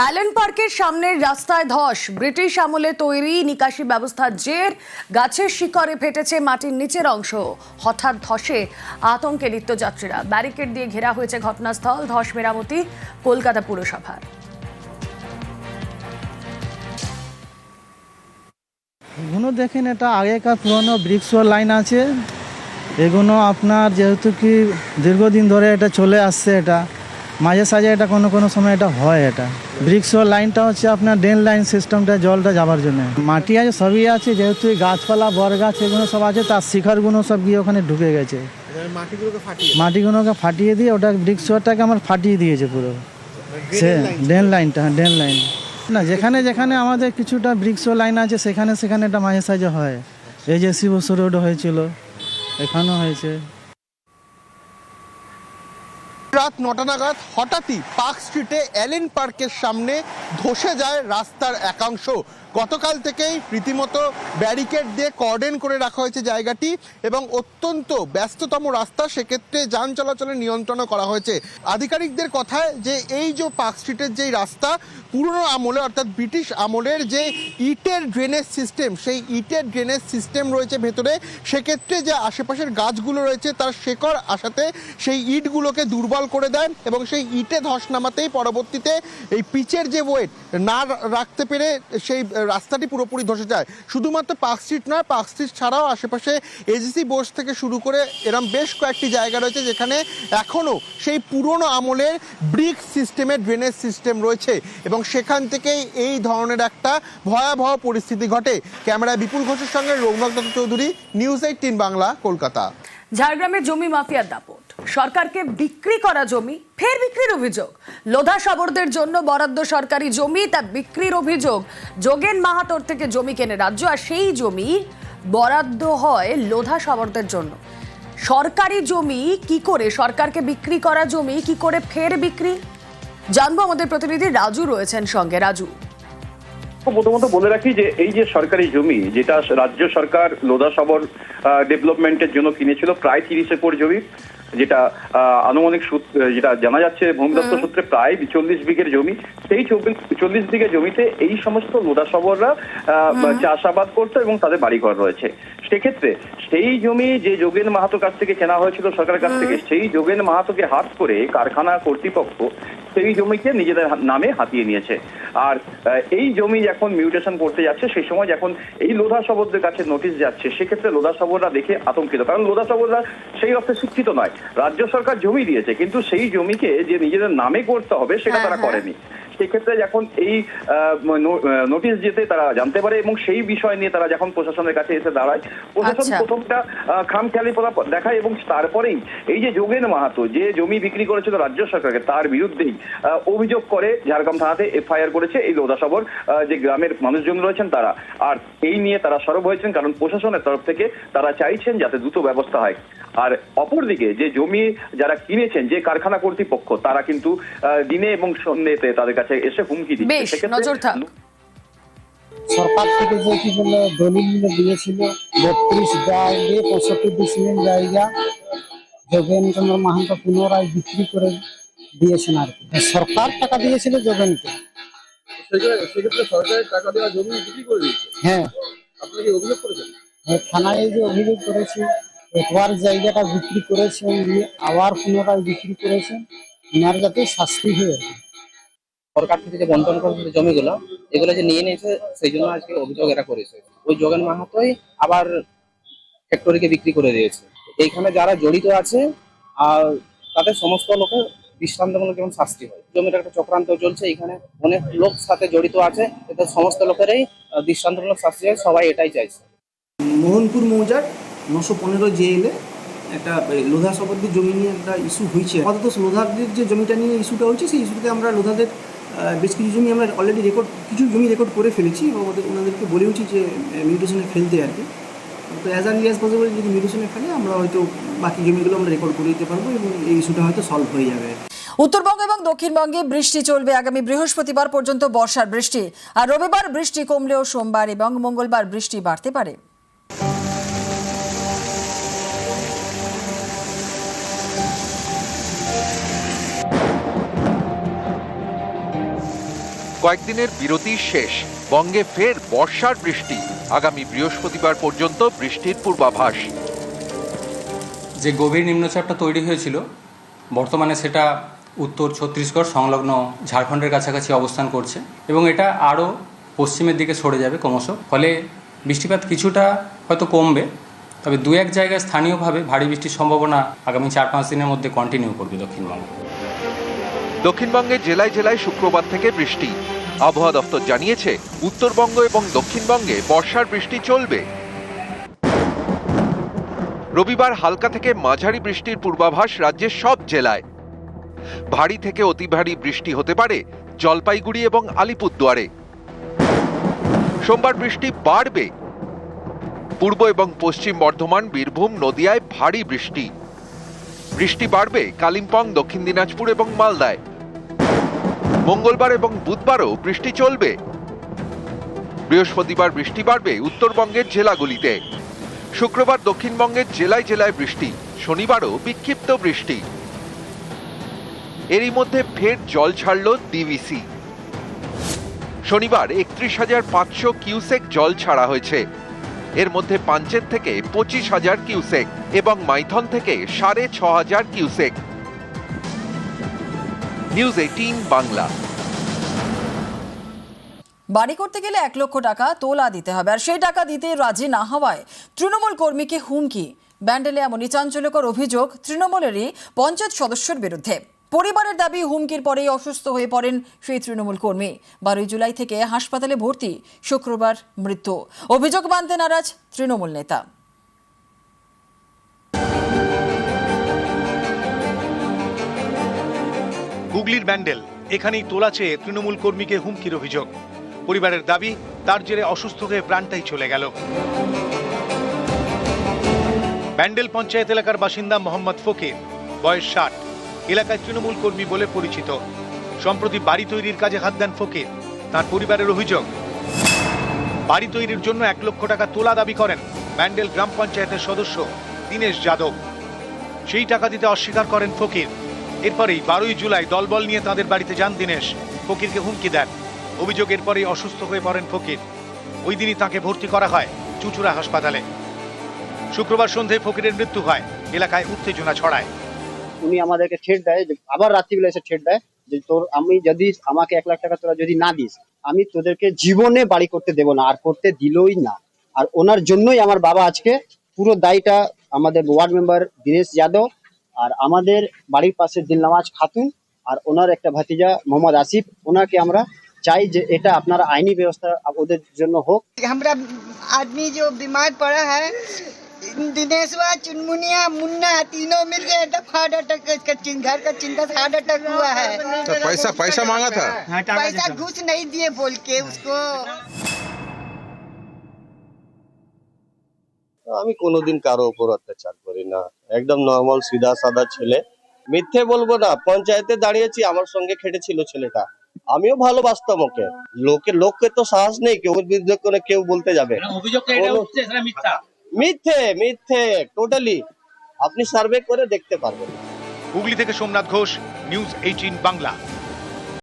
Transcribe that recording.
Allen পার্কের সামনের রাস্তায় ধস। ব্রিটিশ আমলে তৈরি নিকাশি ব্যবস্থার জের। গাছের শিকড়ে ফেটেছে মাটির নিচের অংশ। হঠাৎ ধসে আতঙ্কে নিত্যযাত্রীরা। ব্যারিকেড দিয়ে ঘেরা হয়েছে ঘটনাস্থল, ধস মেরামতি কলকাতা পুরসভার। এগুলো দেখেন এটা আগেকার পুরনো ব্রিক্স লাইন আছে। এগুলো আপনার যেহেতু কি দীর্ঘদিন ধরে এটা চলে আসছে এটা, মাঝে সাঝে এটা কোনো কোনো সময় এটা হয় এটা। ব্রিক্স লাইনটা হচ্ছে আপনার ড্রেন লাইন সিস্টেমটা জলটা যাবার জন্য। মাটি আছে সবই আছে যেহেতু গাছপালা বর গাছ এগুলো সব আছে তার শিখরগুলো সব গিয়ে ওখানে ঢুকে গেছে। মাটিগুলোকে ফাটিয়ে দিয়ে ওটা ব্রিক্সটাকে আমার ফাটিয়ে দিয়েছে পুরো। সে ড্রেন লাইনটা হ্যাঁ ড্রেন লাইন। না যেখানে যেখানে আমাদের কিছুটা ব্রিক্স লাইন আছে সেখানে সেখানে এটা মাঝে সাঝে হয়। এই যে শিবস রোড হয়েছিল এখানেও হয়েছে। রাত নটা নাগাদ হঠাৎই পার্ক স্ট্রিটে অ্যালেন পার্কের সামনে ধসে যায় রাস্তার একাংশ। গতকাল থেকেই রীতিমতো ব্যারিকেড দিয়ে কর্ডেন করে রাখা হয়েছে জায়গাটি এবং অত্যন্ত ব্যস্ততম রাস্তা, সেক্ষেত্রে যান চলাচলের নিয়ন্ত্রণও করা হয়েছে। আধিকারিকদের কথায় যে এই যে পার্ক স্ট্রিটের যেই রাস্তা, পুরনো আমলে, অর্থাৎ ব্রিটিশ আমলের যে ইটের ড্রেনেজ সিস্টেম, সেই ইটের ড্রেনেজ সিস্টেম রয়েছে ভেতরে, সেক্ষেত্রে যে আশেপাশের গাছগুলো রয়েছে, তার শেকড় আসাতে সেই ইটগুলোকে দুর্বল করে দেয় এবং সেই ইটে ধস নামাতেই পরবর্তীতে এই পিচের যে ওয়েট না রাখতে পেরে সেই রাস্তাটি পুরোপুরি ধসে যায়। শুধুমাত্র পার্ক স্ট্রিট নয়, পার্ক স্ট্রিট ছাড়াও আশেপাশে এজিসি বোস থেকে শুরু করে এরম বেশ কয়েকটি জায়গা রয়েছে যেখানে এখনও সেই পুরনো আমলের ব্রিক সিস্টেমের ড্রেনেজ সিস্টেম রয়েছে এবং সেখান থেকেই এই ধরনের একটা ভয়াবহ পরিস্থিতি ঘটে। ক্যামেরায় বিপুল ঘোষের সঙ্গে রঘুনাথ দত্ত চৌধুরী, নিউজ এইটিন বাংলা, কলকাতা। ঝাড়গ্রামের জমি মাফিয়ার দাপট। সরকারকে বিক্রি করা জমি, ফের বিক্রির অভিযোগ। লোধা শবরদের জন্য বরাদ্দ সরকারি জমি, তা বিক্রির অভিযোগ। যোগেন মাহাতোর থেকে জমি কেনে রাজ্য, আর সেই জমি বরাদ্দ হয় লোধা শবরদের জন্য। সরকারি জমি কি করে, সরকারকে বিক্রি করা জমি কি করে ফের বিক্রি? জানব আমাদের প্রতিনিধি রাজু রয়েছেন সঙ্গে। রাজু। প্রথমত বলে রাখি যে, এই যে সরকারি জমি, যেটা রাজ্য সরকার লোধা সবর ডেভেলপমেন্টের জন্য কিনেছিল, প্রায় তিরিশ একর জমি। যেটা আহ, আনুমানিক সূত্র যেটা জানা যাচ্ছে ভূমি দপ্তর সূত্রে প্রায় বিচল্লিশ বিঘের জমি সেই চল্লিশ বিঘে জমিতে এই সমস্ত লোধা সবররা আহ, চাষাবাদ করতো এবং তাদের বাড়িঘর রয়েছে। সেক্ষেত্রে সেই জমি যে যোগেন মাহাতো কাছ থেকে কেনা হয়েছিল সরকারের কাছ থেকে সেই যোগেন মাহাতোকে হাত করে কারখানা কর্তৃপক্ষ সেই জমিকে নিজেদের নামে হাতিয়ে নিয়েছে। আর এই জমি যখন মিউটেশন করতে যাচ্ছে সেই সময় যখন এই লোধা সবরদের কাছে নোটিশ যাচ্ছে সেক্ষেত্রে লোধা সবররা দেখে আতঙ্কিত। কারণ লোধা সবররা সেই অর্থে শিক্ষিত নয়। রাজ্য সরকার জমি দিয়েছে কিন্তু সেই জমিকে যে নিজেদের নামে করতে হবে সেটা হ্যাঁ, তারা হ্যাঁ। করেনি। সেক্ষেত্রে যখন এই আহ, নোটিশ যেতে তারা জানতে পারে এবং সেই বিষয় নিয়ে তারা যখন প্রশাসনের কাছে এসে দাঁড়ায় প্রশাসন আচ্ছা। প্রথমটা খামখেয়ালি দেখায় এবং তারপরেই এই যে যোগেন মাহাতো যে জমি বিক্রি করেছিল রাজ্য সরকারকে তার বিরুদ্ধেই অভিযোগ করে ঝাড়গ্রাম থানাতে এফআইআর করেছে এই লোদাসবর যে গ্রামের মানুষজন রয়েছেন তারা আর এই নিয়ে তারা সরব হয়েছেন কারণ প্রশাসনের তরফ থেকে তারা চাইছেন যাতে দ্রুত ব্যবস্থা হয় আর অপরদিকে যে জমি যারা কিনেছেন যে কারখানা কর্তৃপক্ষ তারা কিন্তু আহ, দিনে এবং সন্ধ্যেতে তাদের কাছে এসে হুমকি দিচ্ছে। বেশ, নজর থাক। সরকার থেকে যে কি বলে দলিল দিয়েছিল বত্রিশ জায়গায় পঁয়ষট্টি ডিসিমিল জায়গা মাহাতো পুনরায় বিক্রি করে দিয়েছেন আর কি। সরকার টাকা দিয়েছিল যোগেনকে। হ্যাঁ। আপনি অভিযোগ করেছেন? হ্যাঁ, থানায় যে অভিযোগ করেছি একবার জায়গাটা বিক্রি করেছেন দিয়ে আবার পুনরায় বিক্রি করেছেন এনার যাতে শাস্তি হয়। সরকার থেকে যে বন্টন করেছিল জমিগুলো, এগুলো যে নিয়ে নিয়েছে, সেই জন্য আজকে অভিযোগ এরা করেছে। ওই যোগেন মাহাতোই আবার ফ্যাক্টরিকে বিক্রি করে দিয়েছে। এইখানে যারা জড়িত আছে, আর তাদের সমস্ত লোকের দৃষ্টান্তমূলক যেমন শাস্তি হয়। জমির একটা চক্রান্ত চলছে, এখানে অনেক লোক সাথে জড়িত আছে, এতে সমস্ত লোকেরই দৃষ্টান্তমূলক শাস্তি হয়, সবাই এটাই চাইছে। মোহনপুর মৌজার নশো পনেরো জেএলে একটা লোধা শপথের জমি নিয়ে একটা ইস্যু হয়েছে। আপাতত লোধাদের যে জমিটা নিয়ে ইস্যুটা হয়েছে, সেই ইস্যুতে আমরা লোধাদের বেশ কিছু জমি আমরা অলরেডি রেকর্ড কিছু জমি রেকর্ড করে ফেলেছি এবং ওদের, ওনাদেরকে বলে উঠি যে মিউটেশনে ফেলতে আর কি। তো অ্যাজ আর্লি অ্যাজ পসিবল যদি মিউটেশনে ফেলে, আমরা হয়তো বাকি জমিগুলো আমরা রেকর্ড করে দিতে পারব এবং এই ইস্যুটা হয়তো সলভ হয়ে যাবে। উত্তরবঙ্গ এবং দক্ষিণবঙ্গে বৃষ্টি চলবে আগামী বৃহস্পতিবার পর্যন্ত বর্ষার বৃষ্টি। আর রবিবার বৃষ্টি কমলেও সোমবার এবং মঙ্গলবার বৃষ্টি বাড়তে পারে। কয়েকদিনের বিরতি শেষ। বঙ্গে ফের বর্ষার বৃষ্টি। আগামী বৃহস্পতিবার পর্যন্ত বৃষ্টির পূর্বাভাস। যে গভীর নিম্নচাপটা তৈরি হয়েছিল বর্তমানে সেটা উত্তর ছত্তিশগড় সংলগ্ন ঝাড়খণ্ডের কাছাকাছি অবস্থান করছে এবং এটা আরও পশ্চিমের দিকে সরে যাবে ক্রমশ। ফলে বৃষ্টিপাত কিছুটা হয়তো কমবে তবে দু এক জায়গায় স্থানীয়ভাবে ভারী বৃষ্টির সম্ভাবনা আগামী চার পাঁচ দিনের মধ্যে কন্টিনিউ করবে দক্ষিণবঙ্গে। দক্ষিণবঙ্গের জেলায় জেলায় শুক্রবার থেকে বৃষ্টি। আবহাওয়া দপ্তর জানিয়েছে, উত্তরবঙ্গ এবং দক্ষিণবঙ্গে বর্ষার বৃষ্টি চলবে। রবিবার হালকা থেকে মাঝারি বৃষ্টির পূর্বাভাস রাজ্যের সব জেলায়। ভারী থেকে অতি ভারী বৃষ্টি হতে পারে জলপাইগুড়ি এবং আলিপুরদুয়ারে। সোমবার বৃষ্টি বাড়বে। পূর্ব এবং পশ্চিম বর্ধমান, বীরভূম, নদিয়ায় ভারী বৃষ্টি। বৃষ্টি বাড়বে কালিম্পং, দক্ষিণ দিনাজপুর এবং মালদায়। মঙ্গলবার এবং বুধবারও বৃষ্টি চলবে। বৃহস্পতিবার বৃষ্টি বাড়বে উত্তরবঙ্গের জেলাগুলিতে। শুক্রবার দক্ষিণবঙ্গের জেলায় জেলায় বৃষ্টি, শনিবারও বিক্ষিপ্ত বৃষ্টি। এরই মধ্যে ফের জল ছাড়ল ডিভিসি শনিবার একত্রিশ হাজার পাঁচশো কিউসেক জল ছাড়া হয়েছে। এর মধ্যে পাঞ্চেত থেকে পঁচিশ হাজার কিউসেক এবং মাইথন থেকে সাড়ে ছ হাজার কিউসেক। নিউজ এইটিন বাংলা বাড়ি করতে গেলে এক লক্ষ টাকা তোলা দিতে হবে। আর সেই টাকা দিতে রাজি না হওয়ায় তৃণমূল কর্মীকে হুমকি। ব্যান্ডেলে এমনই চাঞ্চল্যকর অভিযোগ তৃণমূলেরই পঞ্চায়েত সদস্যের বিরুদ্ধে। পরিবারের দাবি, হুমকির পরেই অসুস্থ হয়ে পড়েন সেই তৃণমূল কর্মী। বারোই জুলাই থেকে হাসপাতালে ভর্তি, শুক্রবার মৃত্যু। অভিযোগ মানতে নারাজ তৃণমূল নেতা। হুগলির ব্যান্ডেল, এখানেই তোলা চেয়ে তৃণমূল কর্মীকে হুমকির অভিযোগ। পরিবারের দাবি, তার জেরে অসুস্থ হয়ে প্রাণটাই চলে গেল। ব্যান্ডেল পঞ্চায়েত এলাকার বাসিন্দা মোহাম্মদ ফকির, বয়স ষাট, এলাকায় তৃণমূল কর্মী বলে পরিচিত। সম্প্রতি বাড়ি তৈরির কাজে হাত দেন ফকির, তার পরিবারের অভিযোগ। বাড়ি তৈরির জন্য এক লক্ষ টাকা তোলা দাবি করেন ব্যান্ডেল গ্রাম পঞ্চায়েতের সদস্য দীনেশ যাদব। সেই টাকা দিতে অস্বীকার করেন ফকির। এরপরেই বারোই জুলাই দলবল নিয়ে তাদের বাড়িতে যান দীনেশ। ফকিরকে হুমকি দেন। অভিযোগ এরপরেই অসুস্থ হয়ে পড়েন ফকির। ওই দিনই তাকে ভর্তি করা হয় চুচুড়া হাসপাতালে। শুক্রবার সন্ধ্যায় ফকিরের মৃত্যু হয়। এলাকায় উত্তেজনা ছড়ায়। উনি আমাদেরকে ঠেট দেয়, আবার রাত্রিবেলা এসে ঠেট দেয় যে তোর, আমি যদি আমাকে এক লাখ টাকা তোরা যদি না দিস, আমি তোদেরকে জীবনে বাড়ি করতে দেবো না, আর করতে দিলই না। আর ওনার জন্যই আমার বাবা আজকে পুরো দায়টা আমাদের ওয়ার্ড মেম্বার দীনেশ যাদব আর আমাদের বাড়ির পাশে দিলনওয়াজ খাতুন আর ওনার একটা ভাতিজা মোহাম্মদ আসিফ ওনাকে আমরা চাই যে এটা আপনারা আইনি ব্যবস্থা ওদের জন্য হোক हमारा आदमी जो बीमार पड़ा है दिनेशवा चुनमुनिया मुन्ना तीनों मिल गए हार्ट अटैक का चिं- घर का चिंता से हार्ट अटैक हुआ है पैसा पैसा मांगा था पैसा घुस नहीं दिए बोल के उसको আমি কোনোদিন কারও উপর অত্যাচার করি না। একদম নর্মাল সিধা সাদা ছেলে। মিথ্যে বলব না পঞ্চায়েতে দাঁড়িয়েছি আমার সঙ্গে খেটেছিল ছেলেটা। আমিও ভালোবাসতাম ওকে। লোকে লোককে তো সাহস নেই কেউ বিরুদ্ধে করে কেউ বলতে যাবে। কোনো- মিথ্যে। মিথ্যে টোটালি আপনি সার্ভে করে দেখতে পারবেন। হুগলি থেকে সোমনাথ ঘোষ নিউজ এইটিন বাংলা।